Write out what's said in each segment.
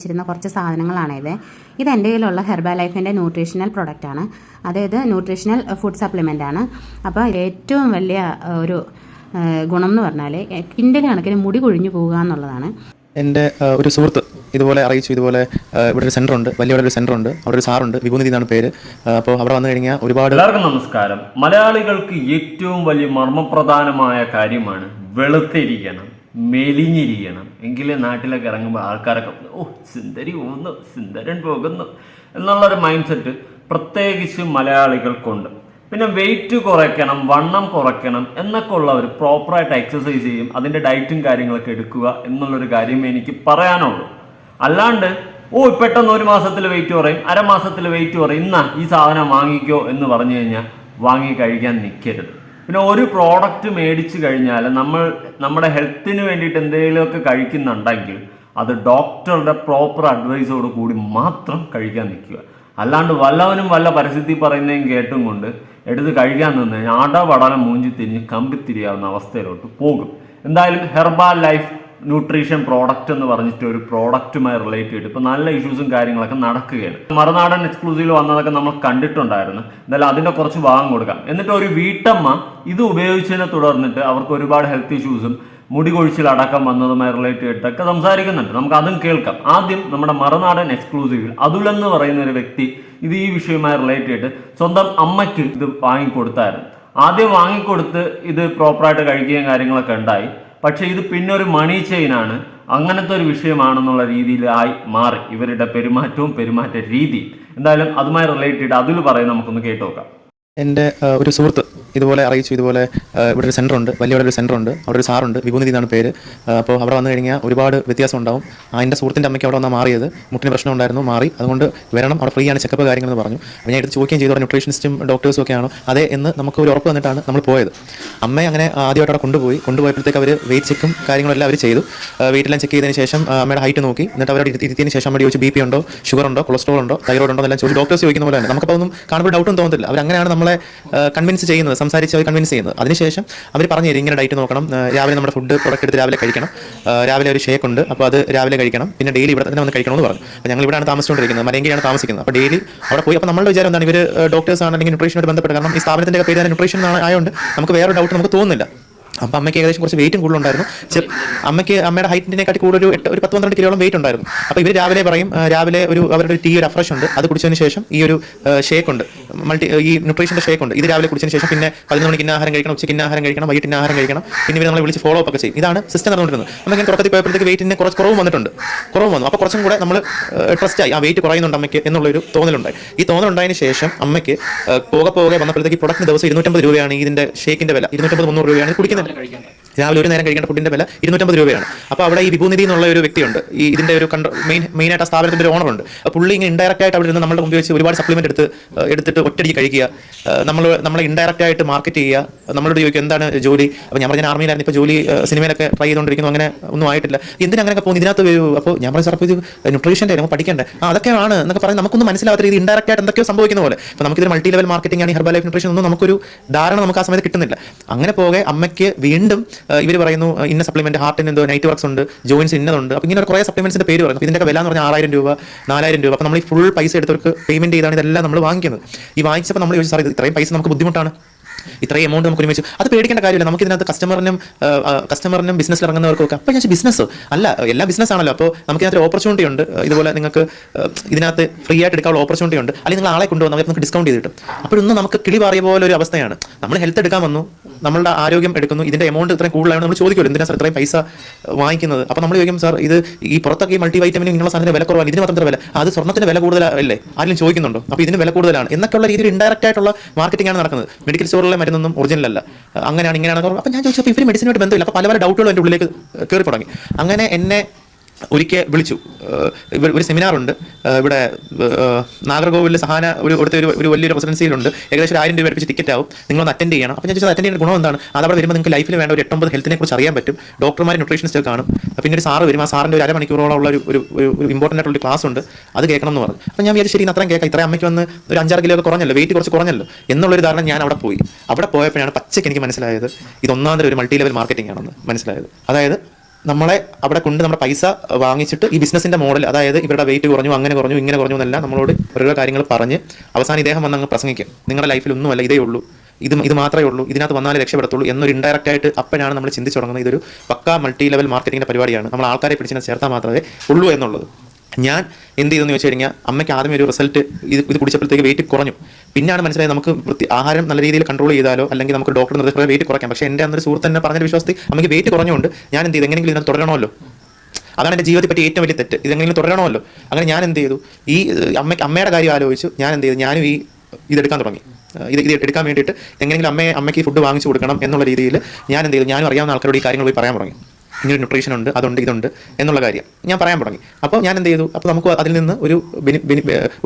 വെച്ചിരുന്ന കുറച്ച് സാധനങ്ങളാണ് ഇത്. ഇത് എന്റെ കയ്യിലുള്ള ഹെർബാ ലൈഫിന്റെ ന്യൂട്രീഷണൽ പ്രൊഡക്റ്റാണ് ആണ്. അതായത് ന്യൂട്രീഷണൽ ഫുഡ് സപ്ലിമെന്റ് ആണ്. അപ്പോൾ ഏറ്റവും വലിയ ഒരു ഗുണം എന്ന് പറഞ്ഞാൽ കിൻഡൽ കണക്കിന് മുടി കൊഴിഞ്ഞു പോകുക എന്നുള്ളതാണ്. എന്റെ ഒരു സുഹൃത്ത് ഇതുപോലെ അറിയിച്ചു. ഇതുപോലെ ഇവിടെ ഒരു സെന്റർ ഉണ്ട്. വലിയ ഒരു സെന്റർ ഉണ്ട്. അവിടെ ഒരു സാറുണ്ട് വിഭൂനിധി എന്നാണ് പേര്. അപ്പോൾ അവിടെ വന്നു കഴിഞ്ഞാൽ ഒരുപാട് എല്ലാവർക്കും നമസ്കാരം. മലയാളികൾക്ക് ഏറ്റവും വലിയ മർമ്മപ്രധാനമായ കാര്യമാണ് വെളുത്തിരിക്കണം. മെലിഞ്ഞിരിക്കണം എങ്കിലേ നാട്ടിലൊക്കെ ഇറങ്ങുമ്പോൾ ആൾക്കാരൊക്കെ ഓ സുന്ദരി പോകുന്നു സുന്ദരൻ പോകുന്നു എന്നുള്ളൊരു മൈൻഡ് സെറ്റ് പ്രത്യേകിച്ച് മലയാളികൾക്കുണ്ട്. പിന്നെ വെയിറ്റ് കുറയ്ക്കണം വണ്ണം കുറയ്ക്കണം എന്നൊക്കെ ഉള്ളവർ പ്രോപ്പറായിട്ട് എക്സസൈസ് ചെയ്യും അതിന്റെ ഡയറ്റും കാര്യങ്ങളൊക്കെ എടുക്കുക എന്നുള്ളൊരു കാര്യം എനിക്ക് പറയാനുള്ളൂ. അല്ലാണ്ട് ഓ പെട്ടെന്ന് ഒരു മാസത്തിൽ വെയിറ്റ് കുറയും അരമാസത്തിൽ വെയിറ്റ് കുറയും ഇന്നാ ഈ സാധനം വാങ്ങിക്കോ എന്ന് പറഞ്ഞു കഴിഞ്ഞാൽ വാങ്ങി കഴിക്കാൻ നിൽക്കരുത് പിന്നെ ഒരു പ്രോഡക്റ്റ് മേടിച്ചു കഴിഞ്ഞാൽ നമ്മൾ നമ്മുടെ ഹെൽത്തിന് വേണ്ടിയിട്ട് എന്തെങ്കിലുമൊക്കെ കഴിക്കുന്നുണ്ടെങ്കിൽ അത് ഡോക്ടറുടെ പ്രോപ്പർ അഡ്വൈസോട് കൂടി മാത്രം കഴിക്കാൻ നിൽക്കുക. അല്ലാണ്ട് വല്ലവനും വല്ല പരിസ്ഥിതി പറയുന്നതും കേട്ടും കൊണ്ട് എടുത്ത് കഴിക്കാൻ നിന്ന് അടപടലം മൂഞ്ചി തിരിഞ്ഞ് കമ്പിത്തിരിയാവുന്ന അവസ്ഥയിലോട്ട് പോകും. എന്തായാലും ഹെർബാൽ ലൈഫ് ന്യൂട്രീഷൻ പ്രോഡക്റ്റ് എന്ന് പറഞ്ഞിട്ട് ഒരു പ്രോഡക്റ്റുമായി റിലേറ്റ് ചെയ്തിട്ട് ഇപ്പോൾ നല്ല ഇഷ്യൂസും കാര്യങ്ങളൊക്കെ നടക്കുകയാണ്. മറുനാടൻ എക്സ്ക്ലൂസീവ് വന്നതൊക്കെ നമ്മൾ കണ്ടിട്ടുണ്ടായിരുന്നു. എന്നാലും അതിന്റെ കുറച്ച് ഭാഗം കൊടുക്കാം. എന്നിട്ട് ഒരു വീട്ടമ്മ ഇത് ഉപയോഗിച്ചതിനെ തുടർന്നിട്ട് അവർക്ക് ഒരുപാട് ഹെൽത്ത് ഇഷ്യൂസും മുടി കൊഴിച്ചിൽ അടക്കം വന്നതുമായി റിലേറ്റ് ചെയ്തിട്ടൊക്കെ സംസാരിക്കുന്നുണ്ട്. നമുക്ക് അതും കേൾക്കാം. ആദ്യം നമ്മുടെ മറുനാടൻ എക്സ്ക്ലൂസീവിൽ അതുലെന്ന് പറയുന്ന ഒരു വ്യക്തി ഇത് ഈ വിഷയവുമായി റിലേറ്റ് ചെയ്തിട്ട് സ്വന്തം അമ്മയ്ക്ക് ഇത് വാങ്ങിക്കൊടുത്തായിരുന്നു. ആദ്യം വാങ്ങിക്കൊടുത്ത് ഇത് പ്രോപ്പറായിട്ട് കഴിക്കുകയും കാര്യങ്ങളൊക്കെ ഉണ്ടായി. പക്ഷെ ഇത് പിന്നെ ഒരു മണി ചെയിനാണ് അങ്ങനത്തെ ഒരു വിഷയമാണെന്നുള്ള രീതിയിലായി മാറി ഇവരുടെ പെരുമാറ്റവും പെരുമാറ്റ രീതി. എന്തായാലും അതുമായി റിലേറ്റഡ് അതിൽ പറയും നമുക്കൊന്ന് കേട്ടു നോക്കാം എന്റെ ഒരു സുഹൃത്ത് ഇതുപോലെ അറിയിച്ചു. ഇതുപോലെ ഇവിടെ ഒരു സെന്റർ ഉണ്ട് വലിയ ഒരു സെന്റർ ഉണ്ട് അവിടെ ഒരു സാറുണ്ട്. വിഭൂനിധി എന്നാണ് പേര്. അപ്പോൾ അവിടെ വന്നു കഴിഞ്ഞാൽ ഒരുപാട് വ്യത്യാസം ഉണ്ടാവും. ആ എന്റെ സുഹൃത്തിന്റെ അമ്മയ്ക്ക് അവിടെ വന്നാൽ മാറിയത് മുട്ടിന് പ്രശ്നം ഉണ്ടായിരുന്നു മാറി. അതുകൊണ്ട് വരണം അവിടെ ഫ്രീ ആണ് ചെക്കപ്പ് കാര്യങ്ങളെന്ന് പറഞ്ഞു. അപ്പോൾ ഞാൻ എടുത്ത് ചോദിക്കുകയും ചെയ്തു ന്യൂട്രീഷനിസ്റ്റും ഡോക്ടേഴ്സും ഒക്കെ ആണോ? അതെ എന്ന് നമുക്ക് ഒരു ഉറപ്പ് തന്നിട്ടാണ് നമ്മൾ പോയത്. അമ്മയെ അങ്ങനെ ആദ്യമായിട്ട് അവിടെ കൊണ്ടുപോയി. കൊണ്ടുപോയപ്പോഴത്തേക്ക് അവർ വെയിറ്റ് ചെക്കും കാര്യങ്ങളെല്ലാം അവർ ചെയ്തു. വെയിറ്റെല്ലാം ചെക്ക് ചെയ്തതിന് ശേഷം അമ്മയുടെ ഹൈറ്റ് നോക്കി. എന്നിട്ട് അവരുടെ ഇരുത്തിയതിന് ശേഷം അമ്മയുടെ ചോദിച്ചു ബി പി ഉണ്ടോ? ഷുഗർ ഉണ്ടോ? കൊളസ്ട്രോൾ ഉണ്ടോ? തൈറോയിഡ് ഉണ്ടോ? എന്നെല്ലാം ചോദിച്ചു. ഡോക്ടേഴ്സ് ചോദിക്കുന്ന പോലെ തന്നെ നമുക്കപ്പോൾ ഒന്നും കാണുമ്പോൾ ഡൗട്ടും തോന്നത്തില്ല. അവരങ്ങനെയാണ് നമ്മളെ കൺവിൻസ് ചെയ്യുന്നത്. സംസാരിച്ച് അവർ കൺവിൻസ് ചെയ്യുന്നത്. അതിനുശേഷം അവർ പറഞ്ഞു തരും ഇങ്ങനെ ഡയറ്റ് നോക്കണം. രാവിലെ നമ്മുടെ ഫുഡ് പ്രൊഡക്റ്റ് എടുത്ത് രാവിലെ കഴിക്കണം. രാവിലെ ഒരു ഷേക്ക് ഉണ്ട്. അപ്പോൾ അത് രാവിലെ കഴിക്കണം. പിന്നെ ഡെയിലി ഇവിടെ തന്നെ വന്ന് കഴിക്കണമെന്ന് പറഞ്ഞു. അപ്പോൾ ഞങ്ങൾ ഇവിടെയാണ് താമസിച്ചുകൊണ്ടിരിക്കുന്നത്. മലയങ്കിയാണ് താമസിക്കുന്നത്. അപ്പോൾ ഡെയിലി അവിടെ പോയി. അപ്പോൾ നമ്മളുടെ വിചാരം എന്താണ്? ഇവർ ഡോക്ടേഴ്സ് ആണ് അല്ലെങ്കിൽ ന്യൂട്രീഷനുമായിട്ട് ബന്ധപ്പെട്ട്. കാരണം ഈ സ്ഥാപനത്തിന്റെ പേര് ന്യൂട്രീഷൻ ആയതുകൊണ്ട് നമുക്ക് വേറെ ഡൗട്ട് നമുക്ക് തോന്നുന്നില്ല. അപ്പം അമ്മയ്ക്ക് ഏകദേശം കുറച്ച് വെയിറ്റും കൂടുതലുണ്ടായിരുന്നു. അമ്മയ്ക്ക് അമ്മയുടെ ഹൈറ്റിനെക്കാട്ടി കൂടുതൽ ഒരു എട്ട് ഒരു പത്ത് പന്ത്രണ്ട് കിലോളം വെയിറ്റ് ഉണ്ടായിരുന്നു. അപ്പോൾ ഇവർ രാവിലെ പറയും രാവിലെ ഒരു അവരുടെ ഒരു ടീ ഒരു അഫ്രഷ് ഉണ്ട്. അത് കുടിച്ചതിന് ശേഷം ഈ ഒരു ഷേക്ക് ഉണ്ട്. മൾട്ടി ഈ ന്യൂട്രീഷന്റെ ഷേക്ക് ഉണ്ട്. ഇത് രാവിലെ കുടിച്ചതിന് ശേഷം പിന്നെ പതിനൊന്ന് മണിക്ക് ആഹാരം കഴിക്കണം ഉച്ചയ്ക്ക് ഇന്നാഹാരം കഴിക്കണം വൈകിട്ട് ഇന്നാഹാരം കഴിക്കണം. പിന്നെ ഇവർ നമ്മളെ വിളിച്ച് ഫോളോ അപ്പ് ഒക്കെ ചെയ്യും. ഇതാണ് സിസ്റ്റം നടന്നുകൊണ്ടിരുന്നത്. അമ്മയ്ക്ക് തുടക്കത്തിൽ പോയപ്പോഴത്തേക്ക് വെയിറ്റിന് കുറച്ച് കുറവ് വന്നിട്ടുണ്ട്. കുറവ് വന്നു. അപ്പോൾ കുറച്ചും കൂടെ നമ്മൾ ട്രസ്റ്റ് ആയി. ആ വെയിറ്റ് കുറയുന്നുണ്ട് അമ്മയ്ക്ക് എന്നുള്ളൊരു തോന്നലുണ്ടായി. ഈ തോന്നലുണ്ടായതിന് ശേഷം അമ്മയ്ക്ക് പോകെ പോകെ വന്നപ്പോഴത്തേക്ക് പ്രൊഡക്റ്റിന് ദിവസം ഇരുന്നൂറ്റമ്പത് രൂപയാണ് ഇതിന്റെ ഷേക്കിന്റെ വില. ഇരുന്നൂറ്റമ്പത് മുന്നൂറ് രൂപയാണ് ഇത് കുടിക്കുന്നത് രാവിലെ ഒരു നേരം കഴിക്കേണ്ട ഫുഡിന്റെ വില ഇരുന്നൂറ്റമ്പത് രൂപയാണ്. അപ്പോൾ അവിടെ ഈ വിഭൂനിധി എന്നുള്ള ഒരു വ്യക്തിയുണ്ട്. ഈ ഇതിന്റെ ഒരു കണ്ട മെയിൻ മെയിനായിട്ട് ആ സ്ഥാപനത്തിന്റെ ഒരു ഓണറുണ്ട് പുള്ളി ഇങ്ങനെ ഇൻഡയറക്റ്റ് ആയിട്ട് അവിടെ നിന്ന് നമ്മുടെ മുമ്പിൽ വെച്ച് ഒരുപാട് സപ്ലിമെന്റ് എടുത്ത് എടുത്തിട്ട് ഒറ്റടിക്ക് കഴിക്കുക. നമ്മൾ നമ്മൾ ഇൻഡയറക്റ്റ് ആയിട്ട് മാർക്കറ്റ് ചെയ്യുക. നമ്മളോട് ചോദിക്കും എന്താണ് ജോലി? അപ്പോൾ ഞാൻ പറഞ്ഞ ആർമിയിലായിരുന്നു ഇപ്പോൾ ജോലി സിനിമയിലൊക്കെ ട്രൈ ചെയ്തുകൊണ്ടിരിക്കുന്നു അങ്ങനെ ഒന്നും ആയിട്ടില്ല. എന്തിനാ അങ്ങനെ പോകുന്നു? ഇതിനകത്ത് അപ്പോൾ ഞാൻ പറഞ്ഞു സാർ ഇത് ന്യൂട്രീഷന്റെ നമുക്ക് പഠിക്കണ്ടേ? ആ അതൊക്കെയാണ് എന്നൊക്കെ പറഞ്ഞ് നമുക്കൊന്നും മനസ്സിലാവാത്ത രീതി ഇൻഡയറക്റ്റ് ആയിട്ട് എന്തൊക്കെയോ സംഭവിക്കുന്ന പോലെ. അപ്പോൾ നമുക്കിതൊരു മൾട്ടി ലെവൽ മാർക്കറ്റിംഗ് ആണ് ഹെർബൽ ലൈഫ് ന്യൂട്രീഷൻ ഒന്നും നമുക്കൊരു ധാരണ നമുക്ക് ആ സമയത്ത് കിട്ടുന്നില്ല. അങ്ങനെ പോകെ അമ്മയ്ക്ക് വീണ്ടും ഇവർ പറയുന്നു ഇന്ന സപ്ലിമെന്റ് ഹാർട്ടിന് എന്തോ നൈറ്റ് വർക്ക്സ് ഉണ്ട് ജോയിൻസ് ഇന്നതുണ്ട്. അപ്പോൾ ഇങ്ങനെ കുറേ സപ്ലിമെന്റ്സിന്റെ പേര് പറഞ്ഞു. ഇതിന്റെ വില എന്ന് പറഞ്ഞാൽ ആറായിരം രൂപ നാലായിരം രൂപ. അപ്പോൾ നമ്മൾ ഈ ഫുൾ പൈസ എടുത്തവർക്ക് പേയ്മെന്റ് ചെയ്താണ് ഇതെല്ലാം നമ്മൾ വാങ്ങിക്കുന്നത്. ഈ വാങ്ങിച്ചപ്പോൾ നമ്മൾ ചോദിച്ചു സാർ ഇത് ഇത്രയും പൈസ നമുക്ക് ബുദ്ധിമുട്ടാണ്. ഇത്രയും എമൗണ്ട് നമുക്ക് ഒരുമിച്ച്. അത് പേടിക്കേണ്ട കാര്യമില്ല. നമുക്ക് ഇതിനകത്ത് കസ്റ്റമറിനും കസ്റ്റമറിനും ബിസിനസ്സിൽ ഇറങ്ങുന്നവർക്കും ഒക്കെ. അപ്പോൾ ഞാൻ ബിസിനസ് അല്ല എല്ലാ ബിസിനസ് ആണല്ലോ. അപ്പോൾ നമുക്ക് ഇതിനകത്ത് ഓപ്പർച്യൂണിറ്റി ഉണ്ട്. ഇതുപോലെ നിങ്ങൾക്ക് ഇതിനകത്ത് ഫ്രീ ആയിട്ട് എടുക്കാനുള്ള ഓപ്പർച്യൂണിറ്റി ഉണ്ട്. അല്ലെങ്കിൽ നിങ്ങൾ ആളെ കൊണ്ടുവന്ന് അവർക്ക് നമുക്ക് ഡിസ്കൗണ്ട് ചെയ്തിട്ട് അപ്പോഴൊന്നും നമുക്ക് കിളി പാറിയ പോലെ ഒരു അവസ്ഥയാണ്. നമ്മൾ ഹെൽത്ത് എടുക്കാൻ വന്നു. നമ്മളുടെ ആരോഗ്യം എടുക്കുന്നു. ഇതിന്റെ എമൗണ്ട് ഇത്രയും കൂടുതലാണ്. നമ്മൾ ചോദിക്കുമല്ലോ എന്തിനാ സാർ ഇത്രയും പൈസ വാങ്ങിക്കുന്നത്? അപ്പോൾ നമ്മൾ ചോദിക്കും സാർ ഇത് ഈ പുറത്തൊക്കെ ഈ മൾട്ടി വൈറ്റമിൻ ഇങ്ങനെയുള്ള സാധനം വില കുറവാണ് ഇതിന് മാത്രം വില. അത് സ്വർണത്തിന് വില കൂടുതലല്ലേ ആരെങ്കിലും ചോദിക്കുന്നുണ്ടോ? അപ്പോൾ ഇതിന് വില കൂടുതലാണ്. എന്നൊക്കെയുള്ള രീതിയിൽ ഇൻഡയറക്റ്റ് ആയിട്ടുള്ള മാർക്കറ്റിംഗ് ആണ് നടക്കുന്നത്. മെഡിക്കൽ സ്റ്റോറിലെ മരുന്നൊന്നും ഒറിജിനൽ അല്ല. അങ്ങനെയാണ് ഇങ്ങനെയാണ് അപ്പം ഞാൻ ചോദിച്ചപ്പോൾ ഇവർ മെഡിസിനുമായിട്ട് ബന്ധമില്ല. അപ്പോൾ പല പല ഡൗട്ടുകളും എന്റെ ഉള്ളിലേക്ക് കയറി തുടങ്ങി. അങ്ങനെ എന്നെ ഒരിക്കൽ വിളിച്ചു. ഒരു സെമിനാറുണ്ട് ഇവിടെ നാഗർകോവിലിൽ സഹാന ഒരു ഇവിടുത്തെ ഒരു ഒരു വലിയൊരു പ്രസിഡൻസിയിലുണ്ട്. ഏകദേശം ഒരു ആയിരം രൂപ അടുപ്പിച്ച് ടിക്കറ്റ് ആവും. നിങ്ങളൊന്ന് അറ്റൻഡ് ചെയ്യണം. അപ്പോൾ ഞാൻ ചോദിച്ചത് അറ്റൻഡ് ചെയ്യുന്ന ഗുണം എന്താണ്? അതവിടെ വരുമ്പോൾ നിങ്ങൾക്ക് ലൈഫിൽ വേണ്ട ഒരു എട്ടൊമ്പത് ഹെൽത്തിനെ കുറിച്ച് അറിയാൻ പറ്റും. ഡോക്ടർമാർ ന്യൂട്രീഷനിസ്റ്റ് കാണും. പിന്നെ ഒരു സാറ് വരും. ആ സാറിന്റെ ഒരു അരമണിക്കൂറോളം ഉള്ള ഒരു ഒരു ഇമ്പോർട്ടന്റ് ആയിട്ടുള്ള ക്ലാസ് ഉണ്ട്. അത് കേൾക്കണം എന്ന് പറഞ്ഞു. അപ്പോൾ ഞാൻ വിചാരിച്ചു ശരി അത്രയും കേൾക്കാം. ഇത്രയും അമ്മയ്ക്ക് വന്ന് ഒരു അഞ്ചാറ് കിലോ ഒക്കെ കുറഞ്ഞല്ലോ. വെയിറ്റ് കുറച്ച് കുറഞ്ഞല്ലോ. എന്നുള്ളൊരു ധാരണ ഞാൻ അവിടെ പോയി. അവിടെ പോയപ്പോഴാണ് പച്ചയ്ക്ക് എനിക്ക് മനസ്സിലായത്. ഇത് ഒന്നാം തരം ഒരു മൾട്ടി ലെവൽ മാർക്കറ്റിംഗ് ആണെന്ന് മനസ്സിലായത്. അതായത് നമ്മളെ അവിടെ കൊണ്ട് നമ്മുടെ പൈസ വാങ്ങിച്ചിട്ട് ഈ ബിസിനസിന്റെ മോഡൽ അതായത് ഇവരുടെ വെയിറ്റ് കുറഞ്ഞു അങ്ങനെ കുറഞ്ഞു ഇങ്ങനെ കുറഞ്ഞു എന്നെല്ലാം നമ്മളോട് ഓരോ കാര്യങ്ങൾ പറഞ്ഞ് അവസാനം ഇദ്ദേഹം വന്ന് അങ്ങ് പ്രസംഗിക്കും. നിങ്ങളുടെ ലൈഫിൽ ഒന്നുമല്ല ഇതേ ഉള്ളൂ. ഇത് ഇത് മാത്രമേ ഉള്ളൂ. ഇതിനകത്ത് വന്നാലേ രക്ഷപ്പെടത്തുള്ളൂ എന്നൊരു ഇൻഡയറക്റ്റ് ആയിട്ട് അപ്പോഴാണ് നമ്മൾ ചിന്തിച്ചു തുടങ്ങുന്നത്. ഇതൊരു പക്കാ മൾട്ടി ലെവൽ മാർക്കറ്റിംഗിന്റെ പരിപാടിയാണ്. നമ്മൾ ആൾക്കാരെ പിടിച്ചിനെ ചേർത്താൽ മാത്രമേ ഉള്ളൂ എന്നുള്ളത്. ഞാൻ എന്ത് ചെയ്തെന്ന് വെച്ച് കഴിഞ്ഞാൽ അമ്മയ്ക്ക് ആദ്യമേ ഒരു റിസൾട്ട് ഇത് ഇത് കുടിച്ചപ്പോഴത്തേക്ക് വെയിറ്റ് കുറഞ്ഞു. പിന്നാണ് മനസ്സിലായത് നമുക്ക് ആഹാരം നല്ല രീതിയിൽ കൺട്രോൾ ചെയ്താലോ അല്ലെങ്കിൽ നമുക്ക് ഡോക്ടർ നിർദ്ദേശം വെയിറ്റ് കുറയ്ക്കാം. പക്ഷേ എന്റെ അന്നൊരു സുഹൃത്ത് തന്നെ പറഞ്ഞ വിശ്വാസത്തിൽ അമ്മയ്ക്ക് വെയിറ്റ് കുറഞ്ഞുകൊണ്ട് ഞാൻ എന്ത് ചെയ്തു? എങ്ങനെയെങ്കിലും ഇതിനകത്ത് തുടരണമല്ലോ. അതാണ് എന്റെ ജീവിതത്തിൽ പറ്റി ഏറ്റവും വലിയ തെറ്റ്. ഇതെങ്ങനെയും തുടരണമല്ലോ. അങ്ങനെ ഞാൻ എന്ത് ചെയ്തു? ഈ അമ്മ അമ്മയ്ക്ക് അമ്മയുടെ കാര്യം ആലോചിച്ചു ഞാൻ എന്ത് ചെയ്തു? ഞാനും ഈ ഇതെടുക്കാൻ തുടങ്ങി. ഇത് ഇത് എടുക്കാൻ വേണ്ടിയിട്ട് എങ്ങനെയെങ്കിലും അമ്മയെ അമ്മയ്ക്ക് ഫുഡ് വാങ്ങിച്ചു കൊടുക്കണം എന്നുള്ള രീതിയിൽ ഞാൻ എന്ത് ചെയ്തു? ഞാനും അറിയാവുന്ന ആൾക്കാരോട് ഈ കാര്യങ്ങൾ പോയി പറയാൻ തുടങ്ങി. ഇങ്ങനെ ന്യൂട്രീഷൻ ഉണ്ട് അതുണ്ട് ഇതുണ്ട് എന്നുള്ള കാര്യം ഞാൻ പറയാൻ തുടങ്ങി. അപ്പോൾ ഞാൻ എന്ത് ചെയ്തു? അപ്പോൾ നമുക്ക് അതിൽ നിന്ന് ഒരു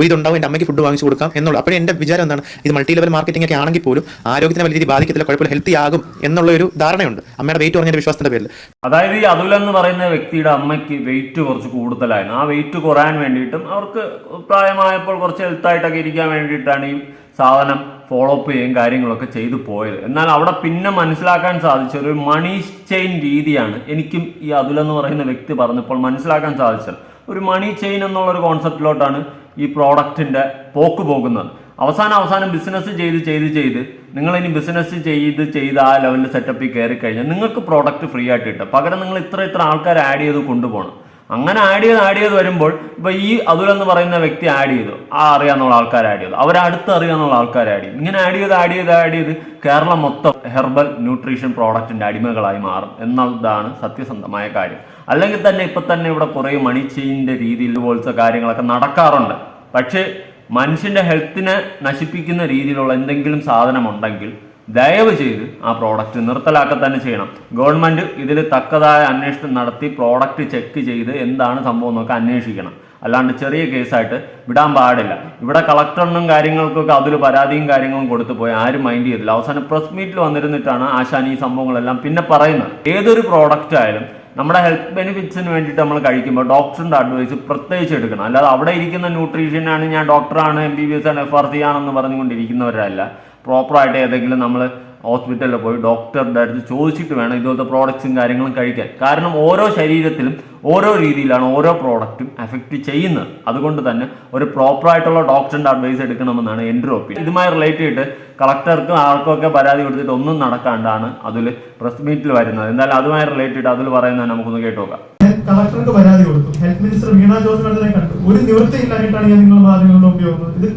ഇതുണ്ടാവും എന്റെ അമ്മയ്ക്ക് ഫുഡ് വാങ്ങിച്ചു കൊടുക്കാം എന്നുള്ള. അപ്പോൾ എന്റെ വിചാരം എന്താണ്? ഇത് മൾട്ടി ലെവൽ മാർക്കറ്റിംഗ് ഒക്കെ ആണെങ്കിൽ പോലും ആരോഗ്യത്തിന് വലിയ രീതിയിൽ ബാധിക്കത്തില്ല കുഴപ്പമില്ല ഹെൽത്തി ആകും എന്നുള്ള ഒരു ധാരണയുണ്ട്. അമ്മയുടെ വെയിറ്റ് കുറഞ്ഞ വിശ്വാസത്തിന്റെ പേരിൽ. അതായത് ഈ അതുൽ എന്ന് പറയുന്ന വ്യക്തിയുടെ അമ്മയ്ക്ക് വെയിറ്റ് കുറച്ച് കൂടുതലായിരുന്നു. ആ വെയിറ്റ് കുറയാൻ വേണ്ടിയിട്ടും അവർക്ക് പ്രായമായപ്പോൾ കുറച്ച് ഹെൽത്തായിട്ടൊക്കെ ഇരിക്കാൻ വേണ്ടിയിട്ടാണ് ഈ സാധനം ഫോളോ അപ്പ് ചെയ്യുകയും കാര്യങ്ങളൊക്കെ ചെയ്തു പോയത്. എന്നാൽ അവിടെ പിന്നെ മനസ്സിലാക്കാൻ സാധിച്ച ഒരു മണി ചെയിൻ രീതിയാണ്. എനിക്കും ഈ അതുൽ എന്ന് പറയുന്ന വ്യക്തി പറഞ്ഞപ്പോൾ മനസ്സിലാക്കാൻ സാധിച്ചത്. ഒരു മണി ചെയിൻ എന്നുള്ളൊരു കോൺസെപ്റ്റിലോട്ടാണ് ഈ പ്രോഡക്റ്റിന്റെ പോക്ക് പോകുന്നത്. അവസാനം അവസാനം ബിസിനസ് ചെയ്ത് ചെയ്ത് ചെയ്ത് നിങ്ങൾ ഇനി ബിസിനസ് ചെയ്ത് ചെയ്ത് ആ ലെവലിൽ സെറ്റപ്പിൽ കയറി കഴിഞ്ഞാൽ നിങ്ങൾക്ക് പ്രോഡക്റ്റ് ഫ്രീ ആയിട്ട് കിട്ടും. പകരം നിങ്ങൾ ഇത്ര ഇത്ര ആൾക്കാർ ആഡ് ചെയ്ത് കൊണ്ടുപോകണം. അങ്ങനെ ആഡ് ചെയ്ത് ആഡ് ചെയ്ത് വരുമ്പോൾ ഇപ്പൊ ഈ അതുൽ എന്ന് പറയുന്ന വ്യക്തി ആഡ് ചെയ്തു. ആ അറിയാന്നുള്ള ആൾക്കാർ ആഡ് ചെയ്തു. അവരടുത്ത് അറിയാന്നുള്ള ആൾക്കാർ ആഡ് ചെയ്തു. ഇങ്ങനെ ആഡ് ചെയ്ത് ആഡ് ചെയ്ത് ആഡ് ചെയ്ത് കേരളം മൊത്തം ഹെർബൽ ന്യൂട്രീഷൻ പ്രോഡക്റ്റിന്റെ അടിമകളായി മാറും എന്നതാണ് സത്യസന്ധമായ കാര്യം. അല്ലെങ്കിൽ തന്നെ ഇപ്പൊ തന്നെ ഇവിടെ കുറെ മണി ചെയിന്റെ രീതിയിൽ പോലത്തെ കാര്യങ്ങളൊക്കെ നടക്കാറുണ്ട്. പക്ഷേ മനുഷ്യന്റെ ഹെൽത്തിനെ നശിപ്പിക്കുന്ന രീതിയിലുള്ള എന്തെങ്കിലും സാധനം ഉണ്ടെങ്കിൽ ദയവ് ചെയ്ത് ആ പ്രോഡക്റ്റ് നിർത്തലാക്കുക തന്നെ ചെയ്യണം. ഗവൺമെന്റ് ഇതിൽ തക്കതായ അന്വേഷണം നടത്തി പ്രോഡക്റ്റ് ചെക്ക് ചെയ്ത് എന്താണ് സംഭവം എന്നൊക്കെ അന്വേഷിക്കണം. അല്ലാണ്ട് ചെറിയ കേസായിട്ട് വിടാൻ പാടില്ല. ഇവിടെ കളക്ടറിനും കാര്യങ്ങൾക്കൊക്കെ അതിൽ പരാതിയും കാര്യങ്ങളും കൊടുത്തു പോയി ആരും മൈൻഡ് ചെയ്തില്ല. അവസാനം പ്രസ് മീറ്റിൽ വന്നിരുന്നിട്ടാണ് ആശാൻ ഈ സംഭവങ്ങളെല്ലാം പിന്നെ പറയുന്നത്. ഏതൊരു പ്രോഡക്റ്റ് ആയാലും നമ്മുടെ ഹെൽത്ത് ബെനിഫിറ്റ്സിന് വേണ്ടിയിട്ട് നമ്മൾ കഴിക്കുമ്പോൾ ഡോക്ടറിന്റെ അഡ്വൈസ് പ്രത്യേകിച്ച് എടുക്കണം. അല്ലാതെ അവിടെ ഇരിക്കുന്ന ന്യൂട്രീഷ്യനാണ് ഞാൻ ഡോക്ടറാണ് എം ബി ബി എസ് ആണ് എഫ് ആർ സി ആണെന്ന് പറഞ്ഞുകൊണ്ടിരിക്കുന്നവരല്ല. പ്രോപ്പറായിട്ട് ഏതെങ്കിലും നമ്മൾ ഹോസ്പിറ്റലിൽ പോയി ഡോക്ടറുടെ അടുത്ത് ചോദിച്ചിട്ട് വേണം ഇതുപോലത്തെ പ്രോഡക്ട്സും കാര്യങ്ങളും കഴിക്കാൻ. കാരണം ഓരോ ശരീരത്തിലും ഓരോ രീതിയിലാണ് ഓരോ പ്രോഡക്റ്റും എഫക്റ്റ് ചെയ്യുന്നത്. അതുകൊണ്ട് തന്നെ ഒരു പ്രോപ്പറായിട്ടുള്ള ഡോക്ടറിന്റെ അഡ്വൈസ് എടുക്കണമെന്നാണ് എന്റെ ഒപ്പീനിയൻ ഇതുമായി റിലേറ്റ് ചെയ്തിട്ട് കളക്ടർക്കും ആർക്കുമൊക്കെ പരാതി കൊടുത്തിട്ട് ഒന്നും നടക്കാണ്ടാണ് അതിൽ പ്രസ് മീറ്റിൽ വരുന്നത്. എന്തായാലും അതുമായി റിലേറ്റ് ചെയ്തിട്ട് അതിൽ പറയുന്നത് നമുക്കൊന്ന് കേട്ടു നോക്കാം. കളക്ടർക്ക് പരാതി കൊടുത്തു. ഹെൽത്ത് മിനിസ്റ്റർ വീണ ജോർജ് കണ്ടു. ഒരു നിവൃത്തിയില്ലായിട്ടാണ് ഞാൻ നിങ്ങളുടെ മാധ്യമങ്ങളുടെ ഉപയോഗം ഇത്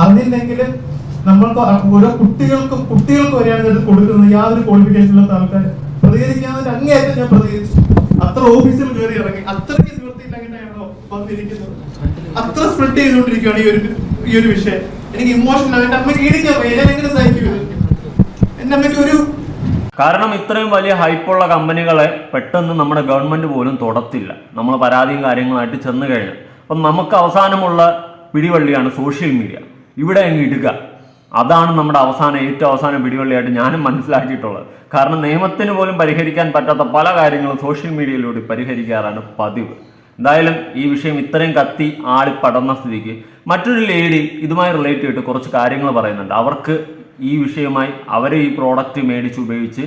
അറിഞ്ഞില്ലെങ്കിൽ നമ്മൾക്ക് ഓരോ കുട്ടികൾക്കും കുട്ടികൾക്ക് വരെയാണ് ഇത് കൊടുക്കുന്നത് യാതൊരു ക്വാളിഫിക്കേഷൻ ഇല്ലാത്ത ആൾക്കാർ പ്രതികരിക്കാതെ അങ്ങേയറ്റം ഞാൻ പ്രതികരിച്ചു. അത്ര ഓഫീസിൽ കയറി ഇറങ്ങി അത്രയ്ക്ക് നിവൃത്തിയില്ലായിട്ടാണോ വന്നിരിക്കുന്നത്. അത്ര സ്പ്രെഡ് ചെയ്തുകൊണ്ടിരിക്കുകയാണ് ഈ ഒരു ഈ ഒരു വിഷയം. എനിക്ക് ഇമോഷണൽ എന്റെ അമ്മയ്ക്ക് കീഴിക്കാൻ ഞാൻ എങ്ങനെ സഹിക്കും? എന്റെ അമ്മയ്ക്ക് ഒരു കാരണം ഇത്രയും വലിയ ഹൈപ്പുള്ള കമ്പനികളെ പെട്ടെന്ന് നമ്മുടെ ഗവൺമെന്റ് പോലും തുടത്തില്ല. നമ്മൾ പരാതിയും കാര്യങ്ങളായിട്ട് ചെന്ന് കഴിഞ്ഞാൽ അപ്പം നമുക്ക് അവസാനമുള്ള പിടിവള്ളിയാണ് സോഷ്യൽ മീഡിയ ഇവിടെ അങ്ങ് ഇടുക. അതാണ് നമ്മുടെ അവസാന ഏറ്റവും അവസാന പിടിവള്ളിയായിട്ട് ഞാനും മനസ്സിലാക്കിയിട്ടുള്ളത്. കാരണം നിയമത്തിന് പോലും പരിഹരിക്കാൻ പറ്റാത്ത പല കാര്യങ്ങളും സോഷ്യൽ മീഡിയയിലൂടെ പരിഹരിക്കാറാണ് പതിവ്. എന്തായാലും ഈ വിഷയം ഇത്രയും കത്തി ആളി പടർന്ന സ്ഥിതിക്ക് മറ്റൊരു ലേഡി ഇതുമായി റിലേറ്റ് ചെയ്തിട്ട് കുറച്ച് കാര്യങ്ങൾ പറയുന്നുണ്ട്. അവർക്ക് ഈ വിഷയമായി അവർ ഈ പ്രോഡക്റ്റ് മേടിച്ച് ഉപയോഗിച്ച്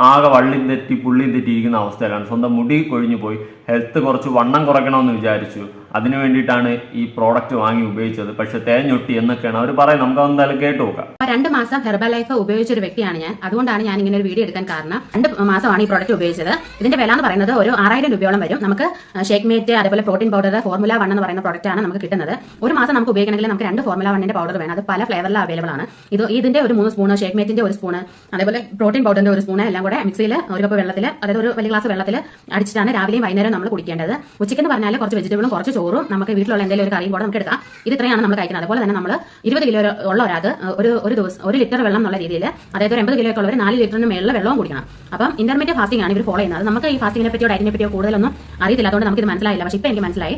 ആകെ വള്ളിയും തെറ്റി പുള്ളിയും തെറ്റിയിരിക്കുന്ന അവസ്ഥയിലാണ്. സ്വന്തം മുടി കൊഴിഞ്ഞു പോയി ഹെൽത്ത് കുറച്ച് വണ്ണം കുറയ്ക്കണമെന്ന് വിചാരിച്ചു. അതിനു വേണ്ടിയിട്ടാണ് ഈ പ്രോഡക്റ്റ് വാങ്ങി ഉപയോഗിച്ചത്. പക്ഷെ തേഞ്ഞൊട്ടി എന്നൊക്കെയാണ് അവർ പറയുന്നത്. നമുക്ക് എന്തായാലും കേട്ടു നോക്കാം. രണ്ട് മാസം ഹെർബൽ ലൈഫ് ഉപയോഗിച്ച ഒരു വ്യക്തിയാണ് ഞാൻ. അതുകൊണ്ടാണ് ഞാൻ ഇങ്ങനെ ഒരു വീഡിയോ എടുക്കാൻ കാരണം രണ്ട് മാസമാണ് ഈ പ്രോഡക്റ്റ് ഉപയോഗിച്ചത്. ഇതിന്റെ വില എന്ന് പറയുന്നത് ഒരു ആറായിരം രൂപയോളം വരും. നമുക്ക് ഷേക്ക് മേറ്റ് അതേപോലെ പ്രോട്ടീൻ പൗഡർ ഫോർമുല വൺ എന്ന് പറയുന്ന പ്രോഡക്റ്റ് ആണ് നമുക്ക് കിട്ടുന്നത്. ഒരു മാസം നമുക്ക് ഉപയോഗിക്കണമെങ്കിൽ നമുക്ക് രണ്ട് ഫോർമുല വണ്ണിന്റെ പൗഡർ വേണം. അത് പല ഫ്ലേവറിൽ അവൈലബിൾ ആണ്. ഇത് ഇതിന്റെ ഒരു മൂന്ന് സ്പൂണ് ഷേക്ക് മേറ്റിന്റെ ഒരു സ്പൂണ് അതേപോലെ പ്രോട്ടീൻ പൗഡറിന്റെ ഒരു സ്പൂണ് എല്ലാം കൂടെ മിക്സിയിൽ ഒരു കപ്പ് വെള്ളത്തിൽ അതായത് ഒരു വലിയ ഗ്ലാസ് വെള്ളത്തിൽ അടിച്ചിട്ടാണ് രാവിലെയും വൈകുന്നേരം നമ്മൾ കുടിക്കേണ്ടത്. ഉച്ചയ്ക്ക് എന്ന് പറഞ്ഞാൽ കുറച്ച് വെജിറ്റബിളും കുറച്ച് ചോറും നമുക്ക് വീട്ടിലുള്ള എന്തെങ്കിലും ഒരു കറിയും കൂടെ നമുക്ക് എടുക്കാം. ഇത് ഇത്രയാണ് നമ്മൾ കഴിക്കുന്നത്. അതുപോലെ തന്നെ നമ്മൾ ഇരുപത് കിലോ ഉള്ള ഒരാൾക്ക് ഒരു ഒരു ദിവസം ഒരു ലിറ്റർ വെള്ളം എന്നുള്ള രീതിയിൽ അതായത് ഒരു എൺപത് കിലോ ഉള്ളവർ നാല് ലിറ്ററിന് മേളിൽ വെള്ളവും കുടിക്കണം. അപ്പം ഇന്റർമീഡിയറ്റ് ഫാസ്റ്റിംഗ് ആണ് ഇവർ ഫോളോ ചെയ്യുന്നത്. നമുക്ക് ഈ ഫാസ്റ്റിങ്ങിനെ പറ്റിയോ ഡയറ്റിനെ പറ്റിയോ കൂടുതലൊന്നും അറിയത്തില്ല. അതുകൊണ്ട് നമുക്ക് ഇത് മനസ്സിലായില്ല. പക്ഷേ ഇപ്പം എനിക്ക് മനസ്സിലായി.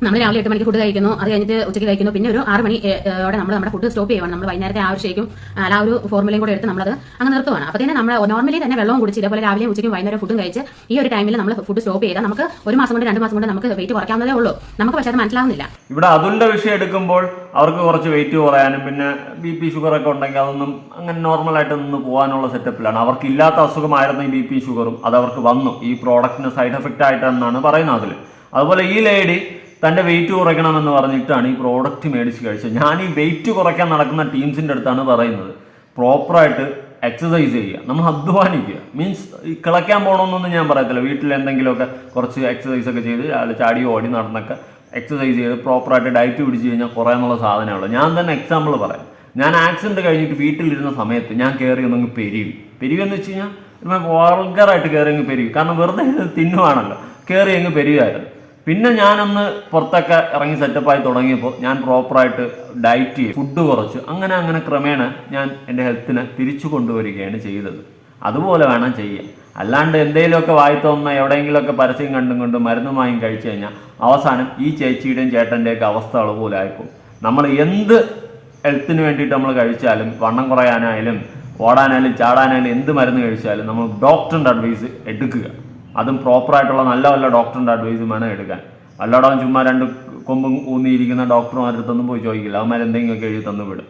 നമ്മൾ രാവിലെ എട്ട് മണിക്ക് ഫുഡ് കഴിക്കുന്നു അത് കഴിഞ്ഞിട്ട് ഉച്ചയ്ക്ക് കഴിക്കുന്നു. പിന്നെ ഒരു ആറ് മണി ഏ, ഏ, നമ്മൾ നമ്മുടെ ഫുഡ് സ്റ്റോപ്പ് ചെയ്യുവാണ്. നമ്മൾ വൈകുന്നേരത്തെ ആ ഒരു ഷേക്കും ആ ഒരു ഫോർമുലയും കൂടെ എടുത്ത് നമ്മളത് അങ്ങ് നിർത്തുവാണ്. അപ്പോൾ തന്നെ നമ്മൾ നോർമലി തന്നെ വെള്ളവും കുടിച്ച് ഇതേപോലെ രാവിലെ ഉച്ചയ്ക്ക് വൈകുന്നേരം ഫുഡും കഴിച്ച് ഈ ഒരു ടൈമിൽ നമ്മൾ ഫുഡ് സ്റ്റോപ്പ് ചെയ്താൽ നമുക്ക് ഒരു മാസം കൊണ്ട് രണ്ട് മാസം കൊണ്ട് നമുക്ക് വെയിറ്റ് കുറയ്ക്കാവുന്നതേ ഉള്ളൂ. നമുക്ക് പക്ഷേ അത് മനസ്സിലാവുന്നില്ല. ഇവിടെ അതുലിന്റെ വിഷയം എടുക്കുമ്പോൾ അവർക്ക് കുറച്ച് വെയിറ്റ് കുറയാനും പിന്നെ ബി പി ഷുഗർ ഒക്കെ ഉണ്ടെങ്കിൽ അതൊന്നും അങ്ങനെ നോർമലായിട്ട് നിന്ന് പോകാനുള്ള സെറ്റപ്പിലാണ് അവർക്ക് ഇല്ലാത്ത അസുഖമായിരുന്നു ഈ ബി പി ഷുഗറും അത് അവർക്ക് വന്നു. ഈ പ്രോഡക്റ്റിന് സൈഡ് എഫക്റ്റ് ആയിട്ടാണെന്നാണ് പറയുന്നത് അതിൽ അതുപോലെ ഈ ലേഡി തന്റെ വെയിറ്റ് കുറയ്ക്കണമെന്ന് പറഞ്ഞിട്ടാണ് ഈ പ്രോഡക്റ്റ് മേടിച്ച് കഴിച്ചത്. ഞാൻ ഈ വെയിറ്റ് കുറയ്ക്കാൻ നടക്കുന്ന ടീംസിന്റെ അടുത്താണ് പറയുന്നത്. പ്രോപ്പറായിട്ട് എക്സസൈസ് ചെയ്യുക. നമ്മൾ അധ്വാനിക്കുക. മീൻസ് കിളയ്ക്കാൻ പോകണമെന്നൊന്നും ഞാൻ പറയത്തില്ല. വീട്ടിൽ എന്തെങ്കിലുമൊക്കെ കുറച്ച് എക്സസൈസ് ഒക്കെ ചെയ്ത് രാവിലെ ചാടി ഓടി നടന്നൊക്കെ എക്സസൈസ് ചെയ്ത് പ്രോപ്പറായിട്ട് ഡയറ്റ് പിടിച്ച് കഴിഞ്ഞാൽ കുറേ എന്നുള്ള സാധനമുള്ളൂ ഞാൻ തന്നെ എക്സാമ്പിൾ പറയാം. ഞാൻ ആക്സിഡന്റ് കഴിഞ്ഞിട്ട് വീട്ടിലിരുന്ന സമയത്ത് ഞാൻ കയറി ഒന്നെങ്കിൽ പെരുവി പെരുവി എന്ന് വെച്ച് കഴിഞ്ഞാൽ വൾഗറായിട്ട് കയറി അങ്ങ് കാരണം വെറുതെ തിന്നുവാണല്ലോ. കയറി അങ്ങ് പെരുവായിരുന്നു പിന്നെ ഞാനൊന്ന് പുറത്തൊക്കെ ഇറങ്ങി സെറ്റപ്പായി തുടങ്ങിയപ്പോൾ ഞാൻ പ്രോപ്പറായിട്ട് ഡയറ്റ് ചെയ്യും ഫുഡ് കുറച്ചു അങ്ങനെ അങ്ങനെ ക്രമേണ ഞാൻ എന്റെ ഹെൽത്തിനെ തിരിച്ചു കൊണ്ടുവരികയാണ് ചെയ്തത്. അതുപോലെ വേണം ചെയ്യാൻ. അല്ലാണ്ട് എന്തെങ്കിലുമൊക്കെ വായി തോന്നുന്ന എവിടെയെങ്കിലുമൊക്കെ പരസ്യം കണ്ടും കൊണ്ട് മരുന്നും വാങ്ങി കഴിച്ചു കഴിഞ്ഞാൽ അവസാനം ഈ ചേച്ചിയുടെയും ചേട്ടന്റെയൊക്കെ അവസ്ഥ പോലെ ആയിപ്പോകും നമ്മൾ എന്ത് ഹെൽത്തിന് വേണ്ടിയിട്ട് നമ്മൾ കഴിച്ചാലും വണ്ണം കുറയാനായാലും ഓടാനായാലും ചാടാനായാലും എന്ത് മരുന്ന് കഴിച്ചാലും നമ്മൾ ഡോക്ടറിന്റെ അഡ്വൈസ് എടുക്കുക. അതും പ്രോപ്പറായിട്ടുള്ള നല്ല നല്ല ഡോക്ടറിന്റെ അഡ്വൈസും വേണം എടുക്കാൻ. അല്ലാതെ അവൻ ചുമ്മാ രണ്ട് കൊമ്പും ഊന്നിയിരിക്കുന്ന ഡോക്ടർമാരുടെ അടുത്തൊന്നും പോയി ചോദിക്കില്ല. അവന്മാർ എന്തെങ്കിലുമൊക്കെ എഴുതി തന്നു വിടും.